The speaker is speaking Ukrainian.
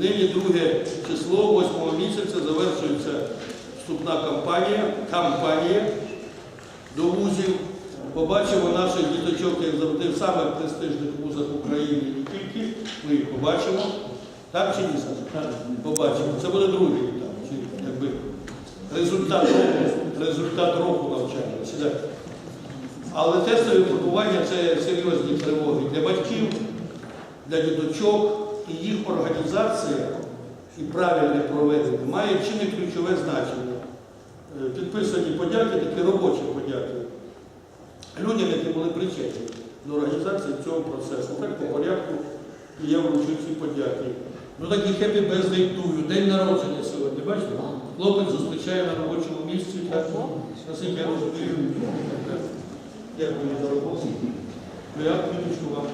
Нині друге число, 8 місяця, завершується вступна кампанія, кампанія до вузів. Побачимо наших діточок, як завжди, в самих престижних вузах України і не тільки. Ми їх побачимо. Так чи ні, Саша? Побачимо. Це буде другий етап. Чи, якби, результат року, результат року навчання. Сідайте. Але тестові випробування це серйозні тривоги для батьків, для діточок і їх організація і правильне проведення має чи не ключове значення. Е, Підписані подяки, такі робочі подяки людям, які були причетні до організації цього процесу. Так по порядку і я вручу ці подяки. Ну такі хеппі бездей тую, день народження сьогодні, бачите? Хлопець зустрічає на робочому місці, так, наскільки я розумію. Дякую за роботу. Я вам.